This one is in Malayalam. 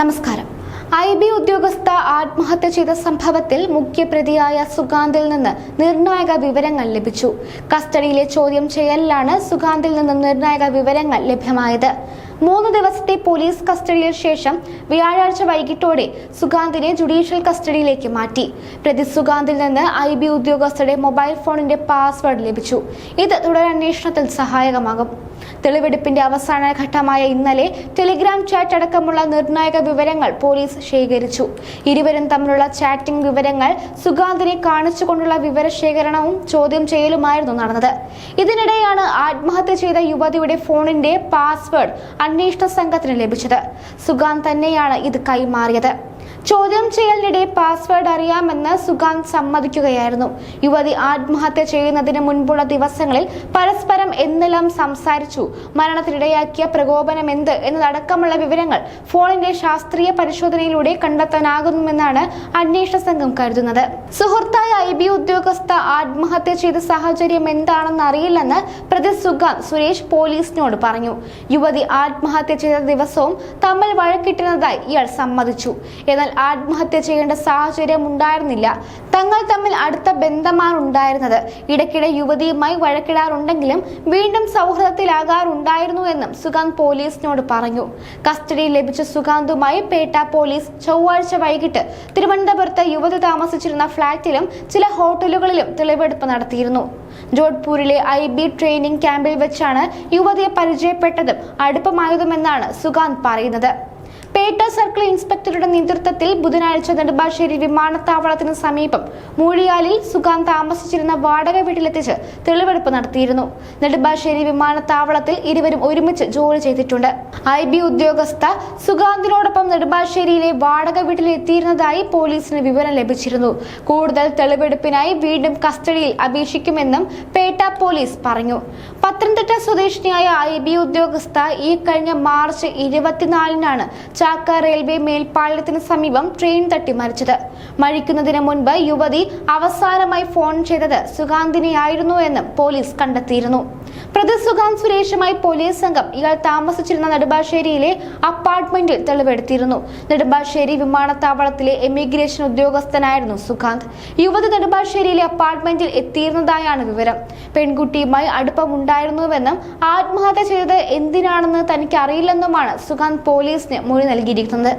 നമസ്കാരം. ഐ ബി ഉദ്യോഗസ്ഥ ആത്മഹത്യ ചെയ്ത സംഭവത്തിൽ മുഖ്യപ്രതിയായ സുഗാന്തിൽ നിന്ന് നിർണായക വിവരങ്ങൾ ലഭിച്ചു. കസ്റ്റഡിയിലെ ചോദ്യം ചെയ്യലിലാണ് സുഗാന്തിൽ നിന്ന് നിർണായക വിവരങ്ങൾ ലഭ്യമായത്. മൂന്ന് ദിവസത്തെ പോലീസ് കസ്റ്റഡിയിൽ ശേഷം വ്യാഴാഴ്ച വൈകിട്ടോടെ സുഗാന്തിനെ ജുഡീഷ്യൽ കസ്റ്റഡിയിലേക്ക് മാറ്റി. പ്രതി സുഗാന്തിൽ നിന്ന് ഐ ബി ഉദ്യോഗസ്ഥരുടെ മൊബൈൽ ഫോണിന്റെ പാസ്വേഡ് ലഭിച്ചു. ഇത് തുടരന്വേഷണത്തിൽ സഹായകമാകും. തെളിവെടുപ്പിന്റെ അവസാന ഘട്ടമായ ഇന്നലെ ടെലിഗ്രാം ചാറ്റ് അടക്കമുള്ള നിർണായക വിവരങ്ങൾ പോലീസ് ശേഖരിച്ചു. ഇരുവരും തമ്മിലുള്ള ചാറ്റിംഗ് വിവരങ്ങൾ സുഗാന്തിനെ കാണിച്ചുകൊണ്ടുള്ള വിവരശേഖരണവും ചോദ്യം ചെയ്യലുമായിരുന്നു നടന്നത്. ഇതിനിടെയാണ് ആത്മഹത്യ ചെയ്ത യുവതിയുടെ ഫോണിന്റെ പാസ്വേഡ് അന്വേഷണ സംഘത്തിന് ലഭിച്ചത്. സുഗാന്ത് തന്നെയാണ് ഇത് കൈമാറിയത്. ചോദ്യം ചെയ്യലിനിടെ പാസ്വേഡ് അറിയാമെന്ന് സുഗാന്ത് സമ്മതിക്കുകയായിരുന്നു. യുവതി ആത്മഹത്യ ചെയ്യുന്നതിന് മുൻപുള്ള ദിവസങ്ങളിൽ പരസ്പരം എന്നെല്ലാം സംസാരിച്ചു. മരണത്തിനിടയാക്കിയ പ്രകോപനം എന്ത് എന്നതടക്കമുള്ള വിവരങ്ങൾ ഫോണിന്റെ ശാസ്ത്രീയ പരിശോധനയിലൂടെ കണ്ടെത്താനാകുമെന്നാണ് അന്വേഷണ സംഘം കരുതുന്നത്. സുഹൃത്തായ ഐ ബി ഉദ്യോഗസ്ഥ ആത്മഹത്യ ചെയ്ത സാഹചര്യം എന്താണെന്ന് അറിയില്ലെന്ന് പ്രതി സുഗാന്ത് സുരേഷ് പോലീസിനോട് പറഞ്ഞു. യുവതി ആത്മഹത്യ ചെയ്ത ദിവസവും തമ്മിൽ വഴക്കിട്ടിരുന്നതായി ഇയാൾ സമ്മതിച്ചു. എന്നാൽ ആത്മഹത്യ ചെയ്യേണ്ട സാഹചര്യം ഉണ്ടായിരുന്നില്ല. തങ്ങൾ തമ്മിൽ അടുത്ത ബന്ധമാണ് ഉണ്ടായിരുന്നത്. ഇടയ്ക്കിടെ യുവതിയുമായി വഴക്കിടാറുണ്ടെങ്കിലും വീണ്ടും സൗഹൃദത്തിലാകാറുണ്ടായിരുന്നു എന്നും സുഗാന്ത് പോലീസിനോട് പറഞ്ഞു. കസ്റ്റഡിയിൽ ലഭിച്ച സുഗാന്തുമായി പേട്ട പോലീസ് ചൊവ്വാഴ്ച വൈകിട്ട് തിരുവനന്തപുരത്ത് യുവതി താമസിച്ചിരുന്ന ഫ്ളാറ്റിലും ചില ഹോട്ടലുകളിലും തെളിവെടുപ്പ് നടത്തിയിരുന്നു. ജോധ്പൂരിലെ ഐ ബി ട്രെയിനിങ് ക്യാമ്പിൽ വെച്ചാണ് യുവതിയെ പരിചയപ്പെട്ടതും അടുപ്പമായതുമെന്നാണ് സുഗാന്ത് പറയുന്നത്. പേട്ട സർക്കിൾ ഇൻസ്പെക്ടറുടെ നേതൃത്വത്തിൽ ബുധനാഴ്ച നെടുമ്പാശ്ശേരി വിമാനത്താവളത്തിന് സമീപം മൂഴിയാലിൽ സുഖാൻ താമസിച്ചിരുന്ന വാടക വീട്ടിലെത്തിച്ച് തെളിവെടുപ്പ് നടത്തിയിരുന്നു. നെടുമ്പാശ്ശേരി വിമാനത്താവളത്തിൽ ഇരുവരും ഒരുമിച്ച് ജോലി ചെയ്തിട്ടുണ്ട്. ഐ ബി ഉദ്യോഗസ്ഥ സുഗാന്തിനോടൊപ്പം നെടുമ്പാശ്ശേരിയിലെ വാടക വീട്ടിൽ എത്തിയിരുന്നതായി പോലീസിന് വിവരം ലഭിച്ചിരുന്നു. കൂടുതൽ തെളിവെടുപ്പിനായി വീണ്ടും കസ്റ്റഡിയിൽ അപേക്ഷിക്കുമെന്നും പേട്ട പോലീസ് പറഞ്ഞു. പത്തനംതിട്ട സ്വദേശിനിയായ ഐ ബി ഉദ്യോഗസ്ഥ ഈ കഴിഞ്ഞ മാർച്ച് ഇരുപത്തിനാലിനാണ് ചാക്ക റെയിൽവേ മേൽപ്പാലത്തിന് സമീപം ട്രെയിൻ തട്ടി മരിച്ചത്. മരിക്കുന്നതിന് മുൻപ് യുവതി അവസാനമായി ഫോൺ ചെയ്തത് സുഗാന്തിനെയായിരുന്നു എന്ന് പോലീസ് കണ്ടെത്തിയിരുന്നു. പ്രതി സുഗാന്ത് സുരേഷുമായി പോലീസ് സംഘം ഇയാൾ താമസിച്ചിരുന്ന നെടുമ്പാശ്ശേരിയിലെ അപ്പാർട്ട്മെന്റിൽ തെളിവെടുത്തിരുന്നു. നെടുമ്പാശ്ശേരി വിമാനത്താവളത്തിലെ എമിഗ്രേഷൻ ഉദ്യോഗസ്ഥനായിരുന്നു സുഗാന്ത്. യുവതി നെടുമ്പാശ്ശേരിയിലെ അപ്പാർട്ട്മെന്റിൽ എത്തിയിരുന്നതായാണ് വിവരം. പെൺകുട്ടിയുമായി അടുപ്പമുണ്ടായിരുന്നുവെന്നും ആത്മഹത്യ ചെയ്തത് എന്തിനാണെന്ന് തനിക്ക് അറിയില്ലെന്നുമാണ് സുഗാന്ത് പോലീസിന് മൊഴി നൽകിയിരിക്കുന്നത്.